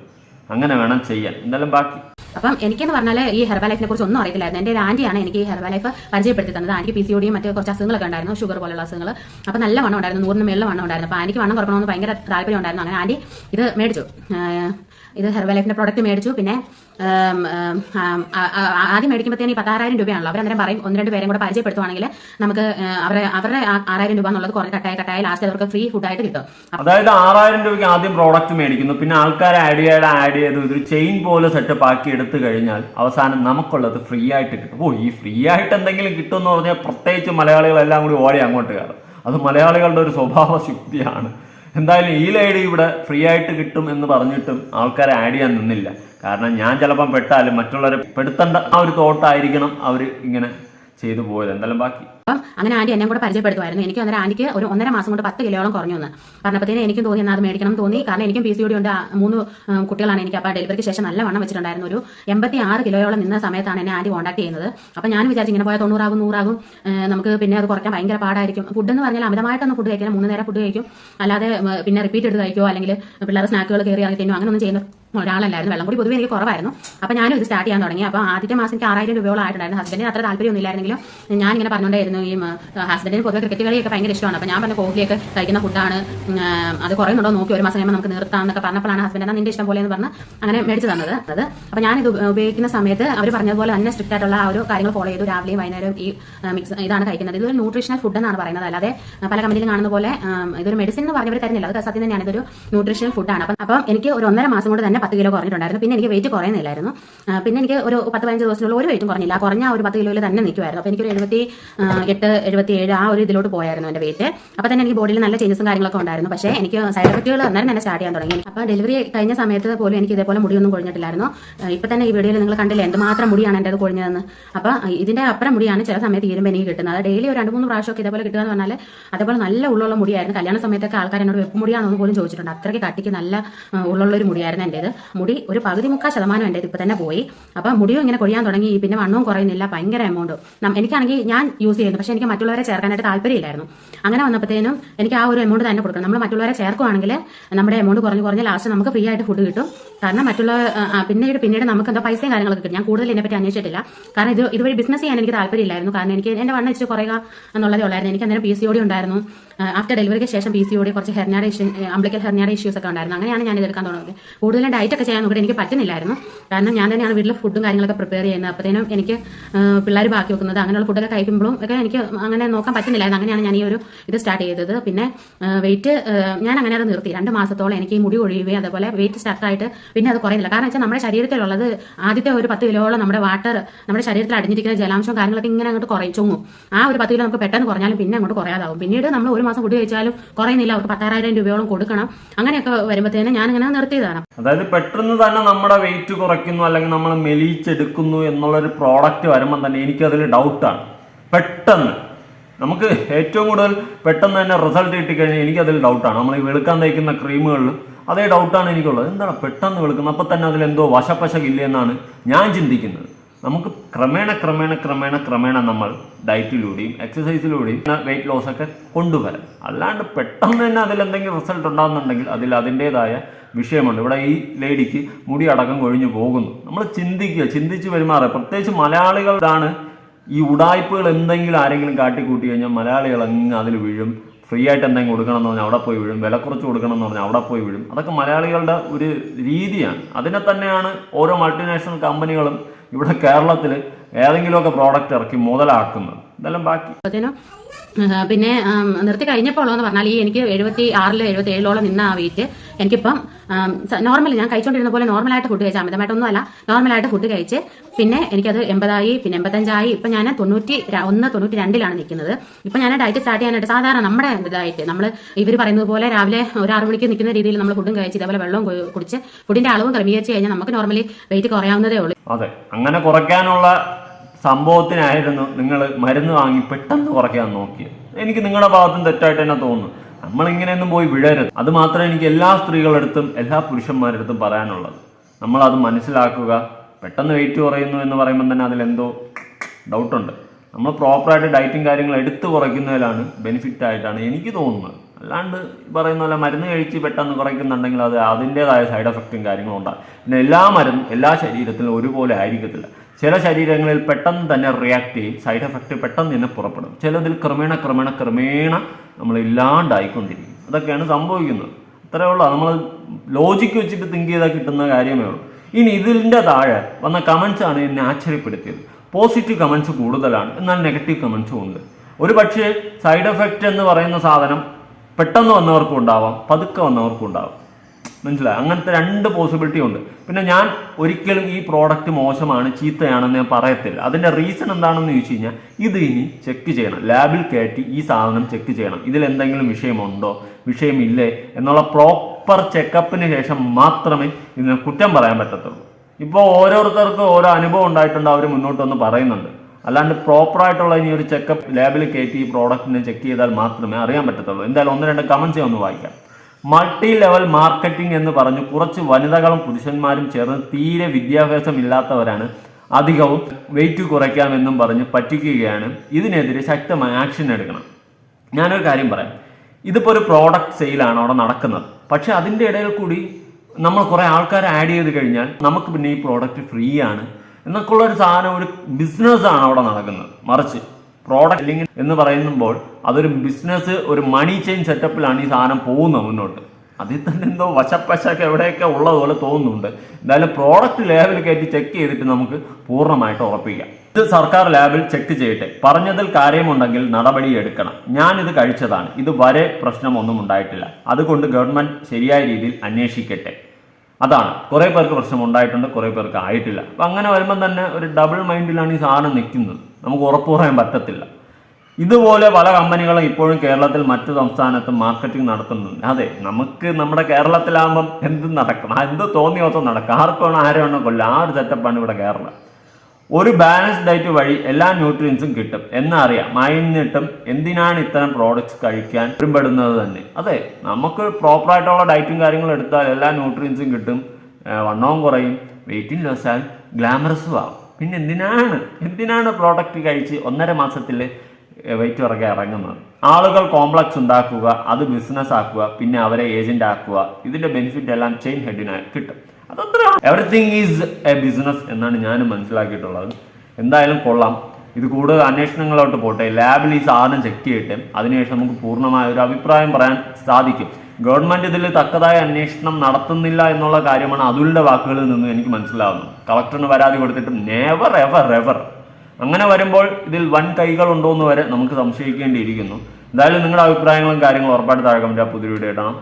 അങ്ങനെ വേണം ചെയ്യാൻ. എന്തായാലും ബാക്കി അപ്പം എനിക്കെന്ന് പറഞ്ഞാൽ ഈ ഹെർബൽ ലൈഫിനെ കുറിച്ച് ഒന്നും അറിയത്തില്ലായിരുന്നു. എന്റെ ഒരു ആന്റിയാണ് എനിക്ക് ഈ ഹെർബൽ ലൈഫ് പരിചയപ്പെടുത്തി തന്നത്. ആന്റിക്ക് പി സി ഒടിയും മറ്റു കുറച്ച് അസുഖങ്ങളൊക്കെ ഉണ്ടായിരുന്നു. ഷുഗർ പോലുള്ള അസുഖങ്ങൾ അപ്പം നല്ല വണ്ണം ഉണ്ടായിരുന്നു. നൂറിന് മേളിൽ വണ്ണം ഉണ്ടായിരുന്നു. അപ്പോൾ ആന്റിക്ക് വണ്ണം കുറക്കണമെന്ന് ഭയങ്കര താല്പര്യം ഉണ്ടായിരുന്നു. അങ്ങനെ ആന്റി ഇത് മേടിച്ചു. ഇത് ഹെർബൽ ലൈഫിന്റെ പ്രോഡക്റ്റ് മേടിച്ചു. പിന്നെ ആദ്യം മേടിക്കുമ്പോഴത്തേന് ഈ പത്താറായിരം രൂപയാണല്ലോ. അവരന്നേരം പറയും ഒന്ന് രണ്ട് പേരും കൂടെ പരിചയപ്പെടുത്തുവാണെങ്കിൽ നമുക്ക് അവരെ അവരുടെ ആറായിരം രൂപ എന്നുള്ളത് കുറേ കട്ടായ കട്ടായ ലാസ്റ്റ് അവർക്ക് ഫ്രീ ഫുഡ് ആയിട്ട് കിട്ടും. അതായത് ആറായിരം രൂപയ്ക്ക് ആദ്യം പ്രോഡക്റ്റ് മേടിക്കുന്നു. പിന്നെ ആൾക്കാർ ആഡ് ചെയ്ത് ആഡ് ചെയ്ത് ഇതൊരു ചെയിൻ പോലെ സെറ്റപ്പ് ആക്കി എടുത്തു കഴിഞ്ഞാൽ അവസാനം നമുക്കുള്ളത് ഫ്രീ ആയിട്ട് കിട്ടും. ഓ ഈ ഫ്രീ ആയിട്ട് എന്തെങ്കിലും കിട്ടുമെന്ന് പറഞ്ഞാൽ പ്രത്യേകിച്ച് മലയാളികളെല്ലാം കൂടി ഓടി അങ്ങോട്ട് കയറും. അത് മലയാളികളുടെ ഒരു സ്വഭാവ ശുദ്ധിയാണ് എന്തായാലും ഈ ലൈഡ് ഇവിടെ ഫ്രീ ആയിട്ട് കിട്ടും എന്ന് പറഞ്ഞിട്ടും ആൾക്കാരെ ആഡ് ചെയ്യാൻ നിന്നില്ല. കാരണം ഞാൻ ചിലപ്പം പെട്ടാലും മറ്റുള്ളവരെ പെടുത്തേണ്ട ആ ഒരു തോട്ടായിരിക്കണം അവർ ഇങ്ങനെ ചെയ്തു പോയത്. എന്തായാലും ബാക്കി അങ്ങനെ ആന്റി എന്നെ കൂടെ പരിചയപ്പെടുത്തുമായിരുന്നു. എനിക്ക് അന്നേരം ആന്റിക്ക് ഒരു ഒന്നര മാസം കൊണ്ട് പത്ത് കിലോളം കുറഞ്ഞു എന്ന്. പറഞ്ഞപ്പോഴത്തേനും എനിക്കും തോന്നി എന്നാൽ അത് മേടിക്കണം തോന്നി. കാരണം എനിക്കും പി സി ഡി ഉണ്ട്. മൂന്ന് കുട്ടികളാണ് എനിക്ക്. അപ്പോൾ ഡെലിവറിക്ക് ശേഷം നല്ല വണ്ണം വെച്ചിട്ടുണ്ടായിരുന്നു. ഒരു എൺപത്തി ആറ് കിലോയോളം നിന്ന സമയത്താണ് എന്നെ ആന്റി കോൺടാക്ട് ചെയ്യുന്നത്. അപ്പോൾ ഞാൻ വിചാരിച്ചു ഇങ്ങനെ പോയാൽ തൊണ്ണൂറാകും നൂറാകും. നമുക്ക് പിന്നെ അത് കുറയ്ക്കാൻ ഭയങ്കര പാടായിരിക്കും. ഫുഡ് എന്ന് പറഞ്ഞാൽ അമിതമായിട്ടൊന്നും ഫുഡ് കഴിക്കില്ല. മൂന്ന് നേരം ഫുഡ് കഴിക്കും. അല്ലാതെ പിന്നെ റിപ്പീറ്റ് എടുത്ത് കഴിക്കുമോ അല്ലെങ്കിൽ പിള്ളേർ സ്നാക്കുകൾ കയറി ഇറങ്ങി അങ്ങനെ അങ്ങനെയൊന്നും ചെയ്യുന്ന ഒരാളല്ലായിരുന്നു. വെള്ളം കൂടി പൊതുവെ എനിക്ക് കുറവായിരുന്നു. അപ്പോൾ ഞാനും ഇത് സ്റ്റാർട്ട് ചെയ്യാൻ തുടങ്ങി. അപ്പോൾ ആദ്യത്തെ മാസം എനിക്ക് ആറായിരം രൂപയോളം ആയിട്ടുണ്ടായിരുന്നു ഹസ്ബൻഡിന് അത്ര താല്പര്യമൊന്നും ഇല്ലായിരുന്നെങ്കിലും ഞാൻ ഇങ്ങനെ പറഞ്ഞുകൊണ്ടായിരുന്നു ഈ ഹസ്ബൻഡിന് പൊതുവെ ക്രിക്കറ്റ് കളിയൊക്കെ ഭയങ്കര ഇഷ്ടമാണ്. അപ്പോൾ ഞാൻ പറഞ്ഞ കോഹ്ലിയൊക്കെ കഴിക്കുന്ന ഫുഡാണ് അത് കുറയുന്നുണ്ടോ നോക്കി ഒരു മാസം കഴിയുമ്പോൾ നമുക്ക് നിർത്താം എന്നൊക്കെ പറഞ്ഞപ്പോഴാണ് ഹസ്ബൻഡ് എന്നാൽ നിന്റെ ഇഷ്ടം പോലെ എന്ന് പറഞ്ഞ് അങ്ങനെ മേടിച്ച് തന്നത്. അത് അപ്പോൾ ഞാനിത് ഉപയോഗിക്കുന്ന സമയത്ത് അവർ പറഞ്ഞതുപോലെ തന്നെ സ്ട്രിക്റ്റ് ആയിട്ടുള്ള ആ ഒരു കാര്യങ്ങൾ ഫോളോ ചെയ്തു. രാവിലെയും വൈകുന്നേരം ഈ മിക്സ് ഇതാണ് കഴിക്കുന്നത്. ഇതൊരു ന്യൂട്രീഷണൽ ഫുഡ് എന്നാണ് പറയുന്നത്. അല്ലാതെ പല കമ്പനിയിലും കാണുന്ന പോലെ ഇതൊരു മെഡിസിൻ എന്ന് പറഞ്ഞവർ തരുന്നില്ല. അത് സത്യം തന്നെയാണ്. ഇതൊരു ന്യൂട്രീഷണൽ ഫുഡാണ് അപ്പം എനിക്ക് ഒരു ഒന്നര മാസം കൊണ്ട് തന്നെ പത്ത് കിലോ കുറഞ്ഞിട്ടുണ്ടായിരുന്നു. പിന്നെ എനിക്ക് വെയിറ്റ് കുറയുന്നില്ലായിരുന്നു. പിന്നെ എനിക്ക് ഒരു പത്ത് പതിനഞ്ച് ദിവസത്തിനുള്ള ഒരു വെയിറ്റും കുറഞ്ഞില്ല. കുറഞ്ഞ ഒരു പത്ത് കിലോയിൽ തന്നെ നിൽക്കുമായിരുന്നു അപ്പോൾ എനിക്കൊരു എഴുപത്തി എട്ട് എഴുപത്തി ഏഴ് ആ ഒരു ഇതിലോട്ട് പോയായിരുന്നു എന്റെ വെയിറ്റ് അപ്പോൾ തന്നെ എനിക്ക് ബോഡിയിൽ നല്ല ചേഞ്ചസും കാര്യങ്ങളൊക്കെ ഉണ്ടായിരുന്നു. പക്ഷേ എനിക്ക് സൈഡ് എഫക്റ്റുകൾ അന്നേരം തന്നെ സ്റ്റാർട്ട് ചെയ്യാൻ തുടങ്ങി. അപ്പോൾ ഡെലിവറി കഴിഞ്ഞ സമയത്ത് പോലും എനിക്ക് ഇതേപോലെ മുടിയൊന്നും കൊഴിഞ്ഞിട്ടില്ലായിരുന്നു. ഇപ്പോൾ തന്നെ ഈ വീഡിയോയിൽ നിങ്ങൾ കണ്ടില്ലേ എന്തുമാത്രം മുടിയാണ് എന്റെ അത് കൊഴിഞ്ഞതെന്ന്. അപ്പോൾ ഇതിന്റെ അപ്പുറം മുടിയാണ് ചില സമയത്ത് തീരുമ്പോൾ എനിക്ക് കിട്ടുന്നത്. ഡെയിലി ഒരു രണ്ട് മൂന്ന് പ്രാവശ്യമൊക്കെ ഇതേപോലെ കിട്ടുക എന്ന് പറഞ്ഞാൽ അതേപോലെ നല്ല ഉള്ളുള്ള മുടിയായിരുന്നു. കല്യാണ സമയത്തൊക്കെ ആൾക്കാർ എന്നോട് വെപ്പ് മുടിയാണെന്ന് പോലും ചോദിച്ചിട്ടുണ്ട്. അത്രയ്ക്ക് കട്ടിക്ക് നല്ല ഉള്ളുള്ള ഒരു മുടിയായിരുന്നു എന്റേത് മുടി ഒരു പകുതി മുക്കാൽ ശതമാനം എന്റെ ഇപ്പം തന്നെ പോയി. അപ്പം മുടിയും ഇങ്ങനെ കൊഴിയാൻ തുടങ്ങി പിന്നെ വണ്ണവും കുറയുന്നില്ല ഭയങ്കര എമൗണ്ട് എനിക്കാണെങ്കിൽ ഞാൻ യൂസ് ചെയ്യുന്നു പക്ഷേ എനിക്ക് മറ്റുള്ളവരെ ചേർക്കാനായിട്ട് താല്പര്യമില്ലായിരുന്നു. അങ്ങനെ വന്നപ്പോഴത്തേനും എനിക്ക് ആ ഒരു എമൗണ്ട് തന്നെ കൊടുക്കണം. നമ്മൾ മറ്റുള്ളവരെ ചേർക്കുവാണെങ്കിൽ നമ്മുടെ എമൗണ്ട് കുറഞ്ഞ് കുറഞ്ഞ് ലാസ്റ്റ് നമുക്ക് ഫ്രീ ആയിട്ട് ഫുഡ് കിട്ടും. കാരണം മറ്റുള്ള പിന്നീട് പിന്നീട് നമുക്ക് എന്തോ പൈസയും കാര്യങ്ങളൊക്കെ കിട്ടും. ഞാൻ കൂടുതൽ ഇതിനെപ്പറ്റി അന്വേഷിച്ചിട്ടില്ല. കാരണം ഇത് ഇതുവഴി ബിസിനസ് ചെയ്യാൻ എനിക്ക് താല്പര്യമില്ലായിരുന്നു. കാരണം എനിക്ക് എന്റെ വണ്ണം ഇച്ചിരി കുറയുക എന്നുള്ളതേ ഉള്ളായിരുന്നു. എനിക്ക് അന്നേരം പി സി ഓടി ഉണ്ടായിരുന്നു. ആഫ്റ്റർ ഡെലിവറിക്ക് ശേഷം പി സി ഓടി കുറച്ച് herniated issue umbilical herniated issues ഒക്കെ ഉണ്ടായിരുന്നു. അങ്ങനെയാണ് ഞാൻ ഇതെടുക്കാൻ തുടങ്ങിയത്. കൂടുതലും ഡയറ്റ് ഒക്കെ ചെയ്യാൻ നോക്കിയിട്ട് എനിക്ക് പറ്റുന്നില്ലായിരുന്നു. കാരണം ഞാൻ തന്നെയാണ് വീട്ടിൽ ഫുഡും കാര്യങ്ങളൊക്കെ പ്രിപ്പയർ ചെയ്യുന്നത്. അപ്പോഴത്തേനും എനിക്ക് പിള്ളേർ ബാക്കി വെക്കുന്നത് അങ്ങനെയുള്ള ഫുഡൊക്കെ കഴിക്കുമ്പോഴും ഒക്കെ എനിക്ക് അങ്ങനെ നോക്കാൻ പറ്റുന്നില്ലായിരുന്നു. അങ്ങനെയാണ് ഞാൻ ഈ ഒരു ഇത് സ്റ്റാർട്ട് ചെയ്തത്. പിന്നെ വെയിറ്റ് ഞാൻ അങ്ങനെ അത് നിർത്തി. രണ്ട് മാസത്തോളം എനിക്ക് ഈ മുടി ഒഴിയുകയും അതുപോലെ വെയിറ്റ് സ്റ്റാർട്ടായിട്ട് പിന്നെ അത് കുറയുന്നില്ല. കാരണം വെച്ചാൽ നമ്മുടെ ശരീരത്തിലുള്ളത് ആദ്യത്തെ ഒരു പത്ത് കിലോളം നമ്മുടെ വാട്ടർ നമ്മുടെ ശരീരത്തിൽ അടിഞ്ഞിരിക്കുന്ന ജലാംശവും കാര്യങ്ങളൊക്കെ ഇങ്ങനെ അങ്ങോട്ട് കുറയും ചുങ്ങും ആ ഒരു പത്ത് കിലോ നമുക്ക് പെട്ടെന്ന് കുറഞ്ഞാലും പിന്നെ അങ്ങോട്ട് കുറയാതാവും. പിന്നീട് നമ്മൾ ഒരു മാസം ഫുഡ് കഴിച്ചാലും കുറയുന്നില്ല. അവർക്ക് പത്താറായിരം രൂപയോളം കൊടുക്കണം. അങ്ങനെയൊക്കെ വരുമ്പോഴത്തേനും ഞാൻ ഇങ്ങനെ നിർത്തിയതാണ്. അതായത് പെട്ടെന്ന് തന്നെ നമ്മുടെ വെയിറ്റ് കുറയ്ക്കുന്നു അല്ലെങ്കിൽ നമ്മൾ മെലിയിച്ചെടുക്കുന്നു എന്നുള്ളൊരു പ്രോഡക്റ്റ് വരുമ്പം തന്നെ എനിക്കതിൽ ഡൗട്ടാണ് പെട്ടെന്ന്. നമുക്ക് ഏറ്റവും കൂടുതൽ പെട്ടെന്ന് തന്നെ റിസൾട്ട് കിട്ടിക്കഴിഞ്ഞാൽ എനിക്കതിൽ ഡൗട്ടാണ് നമ്മൾ ഈ വെളുക്കാൻ തയ്ക്കുന്ന ക്രീമുകളിലും അതേ ഡൗട്ടാണ് എനിക്കുള്ളത്. എന്താണ് പെട്ടെന്ന് വെളുക്കുന്നത്? അപ്പം തന്നെ അതിലെന്തോ വശപ്പശകില്ലേ എന്നാണ് ഞാൻ ചിന്തിക്കുന്നത്. നമുക്ക് ക്രമേണ ക്രമേണ ക്രമേണ ക്രമേണ നമ്മൾ ഡയറ്റിലൂടെയും എക്സസൈസിലൂടെയും വെയിറ്റ് ലോസ് ഒക്കെ കൊണ്ടുവരാം. അല്ലാണ്ട് പെട്ടെന്ന് തന്നെ അതിൽ എന്തെങ്കിലും റിസൾട്ട് ഉണ്ടാകുന്നുണ്ടെങ്കിൽ അതിൽ അതിന്റെതായ വിഷയമുണ്ട്. ഇവിടെ ഈ ലേഡിക്ക് മുടി അടക്കം കൊഴിഞ്ഞു പോകുന്നു. നമ്മൾ ചിന്തിക്കുക ചിന്തിച്ച് പെരുമാറുക. പ്രത്യേകിച്ച് മലയാളികളാണ് ഈ ഉടായ്പകൾ എന്തെങ്കിലും ആരെങ്കിലും കാട്ടിക്കൂട്ടി കഴിഞ്ഞാൽ മലയാളികൾ അങ്ങ് അതിൽ വീഴും. ഫ്രീ ആയിട്ട് എന്തെങ്കിലും കൊടുക്കണം എന്ന് പറഞ്ഞാൽ അവിടെ പോയി വീഴും. വില കുറച്ച് കൊടുക്കണം എന്ന് പറഞ്ഞാൽ അവിടെ പോയി വീഴും. അതൊക്കെ മലയാളികളുടെ ഒരു രീതിയാണ്. അതിനെ തന്നെയാണ് ഓരോ മൾട്ടിനാഷണൽ കമ്പനികളും ഇവിടെ കേരളത്തിൽ ഏതെങ്കിലുമൊക്കെ പ്രോഡക്റ്റ് ഇറക്കി മുതലാക്കുന്നത്. ഇതെല്ലാം ബാക്കി. പിന്നെ നിർത്തി കഴിഞ്ഞപ്പോൾ എന്ന് പറഞ്ഞാൽ ഈ എനിക്ക് എഴുപത്തി ആറിലോ എഴുപത്തി ഏഴിലോളം നിന്ന ആ വെയിറ്റ് എനിക്കിപ്പം നോർമൽ ഞാൻ കഴിച്ചുകൊണ്ടിരുന്ന പോലെ നോർമലായിട്ട് ഫുഡ് കഴിച്ചാൽ അമിതമായിട്ടൊന്നും അല്ല നോർമലായിട്ട് ഫുഡ് കഴിച്ച് പിന്നെ എനിക്കത് എൺപതായി പിന്നെ എൺപത്തഞ്ചായി ഇപ്പം ഞാൻ തൊണ്ണൂറ്റി ഒന്ന് തൊണ്ണൂറ്റി രണ്ടിലാണ് നിൽക്കുന്നത്. ഇപ്പം ഞാൻ ഡയറ്റ് സ്റ്റാർട്ട് ചെയ്യാനായിട്ട് സാധാരണ നമ്മുടെ ഡയറ്റ് നമ്മൾ ഇവർ പറയുന്നത് പോലെ രാവിലെ ഒരു ആറ് മണിക്ക് നിൽക്കുന്ന രീതിയിൽ നമ്മൾ ഫുഡും കഴിച്ച് ഇതേപോലെ വെള്ളവും കുടിച്ച് ഫുഡിന്റെ അളവും ക്രമീകരിച്ച് കഴിഞ്ഞാൽ നമുക്ക് നോർമലി വെയിറ്റ് കുറയാവുന്നതേ ഉള്ളൂ. അതെ അങ്ങനെ കുറയ്ക്കാനുള്ള സംഭവത്തിനായിരുന്നു നിങ്ങൾ മരുന്ന് വാങ്ങി പെട്ടെന്ന് കുറയ്ക്കാൻ നോക്കിയത്. എനിക്ക് നിങ്ങളുടെ ഭാഗത്തും തെറ്റായിട്ട് തന്നെ തോന്നുന്നു. നമ്മളിങ്ങനെയൊന്നും പോയി വിഴരുത് അത് മാത്രമേ എനിക്ക് എല്ലാ സ്ത്രീകളടുത്തും എല്ലാ പുരുഷന്മാരടുത്തും പറയാനുള്ളത്. നമ്മളത് മനസ്സിലാക്കുക. പെട്ടെന്ന് വെയിറ്റ് കുറയുന്നു എന്ന് പറയുമ്പോൾ തന്നെ അതിലെന്തോ ഡൗട്ടുണ്ട് നമ്മൾ പ്രോപ്പറായിട്ട് ഡയറ്റും കാര്യങ്ങൾ എടുത്തു കുറയ്ക്കുന്നതിലാണ് ബെനിഫിറ്റ് ആയിട്ടാണ് എനിക്ക് തോന്നുന്നത്. അല്ലാണ്ട് പറയുന്ന പോലെ മരുന്ന് കഴിച്ച് പെട്ടെന്ന് കുറയ്ക്കുന്നുണ്ടെങ്കിൽ അത് അതിന്റെതായ സൈഡ് എഫക്റ്റും കാര്യങ്ങളും ഉണ്ടാകും. പിന്നെ എല്ലാ മരുന്നും എല്ലാ ശരീരത്തിലും ഒരുപോലെ ആയിരിക്കത്തില്ല. ചില ശരീരങ്ങളിൽ പെട്ടെന്ന് തന്നെ റിയാക്ട് ചെയ്യും സൈഡ് എഫക്റ്റ് പെട്ടെന്ന് തന്നെ പുറപ്പെടും. ചിലതിൽ ക്രമേണ ക്രമേണ ക്രമേണ നമ്മൾ ഇല്ലാണ്ടായിക്കൊണ്ടിരിക്കും. അതൊക്കെയാണ് സംഭവിക്കുന്നത്. അത്രേ ഉള്ളൂ. നമ്മൾ ലോജിക്ക് വെച്ചിട്ട് തിങ്ക് ചെയ്താൽ കിട്ടുന്ന കാര്യമേ ഉള്ളൂ. ഇനി ഇതിന്റെ താഴെ വന്ന കമൻസ് ആണ് എന്നെ ആശ്ചര്യപ്പെടുത്തിയത്. പോസിറ്റീവ് കമൻസ് കൂടുതലാണ്. എന്നാൽ നെഗറ്റീവ് കമൻസും ഉണ്ട്. ഒരു പക്ഷേ സൈഡ് എഫക്റ്റ് എന്ന് പറയുന്ന സാധനം പെട്ടെന്ന് വന്നവർക്കും ഉണ്ടാവാം പതുക്കെ വന്നവർക്കും ഉണ്ടാവാം. മനസ്സിലായി? അങ്ങനത്തെ രണ്ട് പോസിബിലിറ്റി ഉണ്ട്. പിന്നെ ഞാൻ ഒരിക്കലും ഈ പ്രോഡക്റ്റ് മോശമാണ് ചീത്തയാണെന്ന് ഞാൻ പറയത്തില്ല. അതിന്റെ റീസൺ എന്താണെന്ന് ചോദിച്ചു കഴിഞ്ഞാൽ ഇത് ഇനി ചെക്ക് ചെയ്യണം. ലാബിൽ കയറ്റി ഈ സാധനം ചെക്ക് ചെയ്യണം. ഇതിൽ എന്തെങ്കിലും വിഷയമുണ്ടോ? വിഷയമില്ലേ? എന്നുള്ള പ്രോപ്പർ ചെക്കപ്പിന് ശേഷം മാത്രമേ ഇതിനെ കുറ്റം പറയാൻ പറ്റത്തുള്ളൂ. ഇപ്പോൾ ഓരോരുത്തർക്കും ഓരോ അനുഭവം ഉണ്ടായിട്ടുണ്ട് അവർ മുന്നോട്ട് വന്ന് പറയുന്നുണ്ട്. അല്ലാണ്ട് പ്രോപ്പറായിട്ടുള്ള ഇനി ഒരു ചെക്കപ്പ് ലാബിൽ കയറ്റി ഈ പ്രോഡക്റ്റിനെ ചെക്ക് ചെയ്താൽ മാത്രമേ അറിയാൻ പറ്റത്തുള്ളൂ. എന്തായാലും ഒന്ന് രണ്ട് കമൻസ് ഒന്ന് വായിക്കാം. മൾട്ടി ലെവൽ മാർക്കറ്റിംഗ് എന്ന് പറഞ്ഞു കുറച്ച് വനിതകളും പുരുഷന്മാരും ചേർന്ന് തീരെ വിദ്യാഭ്യാസം ഇല്ലാത്തവരാണ് അധികവും വെയിറ്റ് കുറയ്ക്കാമെന്നും പറഞ്ഞ് പറ്റിക്കുകയാണ്. ഇതിനെതിരെ ശക്തമായ ആക്ഷൻ എടുക്കണം. ഞാനൊരു കാര്യം പറയാം. ഇതിപ്പോൾ ഒരു പ്രോഡക്റ്റ് സെയിലാണ് അവിടെ നടക്കുന്നത്. പക്ഷേ അതിന്റെ ഇടയിൽ കൂടി നമ്മൾ കുറേ ആൾക്കാരെ ആഡ് ചെയ്ത് കഴിഞ്ഞാൽ നമുക്ക് പിന്നെ ഈ പ്രോഡക്റ്റ് ഫ്രീ ആണ്. എന്നൊക്കെയുള്ള ഒരു സാധനം ഒരു ബിസിനസ്സാണ് അവിടെ നടക്കുന്നത്. മറിച്ച് പ്രോഡക്റ്റ് അല്ലെങ്കിൽ എന്ന് പറയുമ്പോൾ അതൊരു ബിസിനസ് ഒരു മണി ചെയിൻ സെറ്റപ്പിലാണ് ഈ സാധനം പോകുന്നത് മുന്നോട്ട്. അതിൽ തന്നെ എന്തോ വശപ്പശൊക്കെ എവിടെയൊക്കെ ഉള്ളതുപോലെ തോന്നുന്നുണ്ട്. എന്തായാലും പ്രോഡക്റ്റ് ലാബിൽ കയറ്റി ചെക്ക് ചെയ്തിട്ട് നമുക്ക് പൂർണമായിട്ട് ഉറപ്പിക്കാം. ഇത് സർക്കാർ ലാബിൽ ചെക്ക് ചെയ്യട്ടെ. പറഞ്ഞതിൽ കാര്യമുണ്ടെങ്കിൽ നടപടി എടുക്കണം. ഞാൻ ഇത് കഴിച്ചതാണ് ഇതുവരെ പ്രശ്നമൊന്നും ഉണ്ടായിട്ടില്ല. അതുകൊണ്ട് ഗവൺമെന്റ് ശരിയായ രീതിയിൽ അന്വേഷിക്കട്ടെ. അതാണ്. കുറേ പേർക്ക് പ്രശ്നം ഉണ്ടായിട്ടുണ്ട് കുറേ പേർക്ക് ആയിട്ടില്ല. അപ്പം അങ്ങനെ വരുമ്പം തന്നെ ഒരു ഡബിൾ മൈൻഡിലാണ് ഈ സാധനം നിൽക്കുന്നത്. നമുക്ക് ഉറപ്പ് പറയാൻ പറ്റത്തില്ല. ഇതുപോലെ പല കമ്പനികളും ഇപ്പോഴും കേരളത്തിൽ മറ്റു സംസ്ഥാനത്തും മാർക്കറ്റിംഗ് നടത്തുന്നുണ്ട്. അതെ നമുക്ക് നമ്മുടെ കേരളത്തിലാകുമ്പം എന്തും നടക്കണം? എന്ത് തോന്നിയ ദിവസം നടക്കും? ആർക്ക് വേണം ആരെ വേണം കൊല്ലാം? ആ ഒരു സെറ്റപ്പാണ് ഇവിടെ കേരളം. ഒരു ബാലൻസ് ഡയറ്റ് വഴി എല്ലാ ന്യൂട്രിയൻസും കിട്ടും. എന്നറിയാം മയഞ്ഞിട്ടും എന്തിനാണ് ഇത്തരം പ്രോഡക്റ്റ്സ് കഴിക്കാൻ പെടുന്നത് തന്നെ? അതെ നമുക്ക് പ്രോപ്പറായിട്ടുള്ള ഡയറ്റും കാര്യങ്ങളും എടുത്താൽ എല്ലാ ന്യൂട്രിയൻസും കിട്ടും. വണ്ണവും കുറയും. ലോസ് ലോസാൽ ഗ്ലാമറസും ആവും. പിന്നെ എന്തിനാണ് എന്തിനാണ് പ്രോഡക്റ്റ് കഴിച്ച് ഒന്നര മാസത്തിൽ വെയിറ്റ് ഇറങ്ങി ഇറങ്ങുന്നത്? ആളുകൾ കോംപ്ലക്സ് ഉണ്ടാക്കുക അത് ബിസിനസ് ആക്കുക പിന്നെ അവരെ ഏജന്റ് ആക്കുക. ഇതിന്റെ ബെനിഫിറ്റ് എല്ലാം ചെയിൻ ഹെഡിന് കിട്ടും. അതത്ര എവറിത്തിങ് ഈസ് എ ബിസിനസ് എന്നാണ് ഞാൻ മനസ്സിലാക്കിയിട്ടുള്ളത്. എന്തായാലും കൊള്ളാം. ഇത് കൂടുതൽ അന്വേഷണങ്ങളോട്ട് പോട്ടെ. ലാബിൽ ഈ സാധനം ചെക്ക് ചെയ്യട്ടെ അതിനുശേഷം നമുക്ക് പൂർണമായ ഒരു അഭിപ്രായം പറയാൻ സാധിക്കും. ഗവൺമെന്റ് ഇതിൽ തക്കതായ അന്വേഷണം നടത്തുന്നില്ല എന്നുള്ള കാര്യമാണ് അതുലിന്റെ വാക്കുകളിൽ നിന്ന് എനിക്ക് മനസ്സിലാവുന്നത്. കളക്ടറിന് പരാതി കൊടുത്തിട്ടും നെവർ എവർ എവർ അങ്ങനെ വരുമ്പോൾ ഇതിൽ വൻ കൈകൾ ഉണ്ടോ എന്ന് വരെ നമുക്ക് സംശയിക്കേണ്ടിയിരിക്കുന്നു. എന്തായാലും നിങ്ങളുടെ അഭിപ്രായങ്ങളും കാര്യങ്ങളും ഉറപ്പായിട്ട് താഴെ കമന്റ് പുതിയ വീഡിയോ ഇടണം.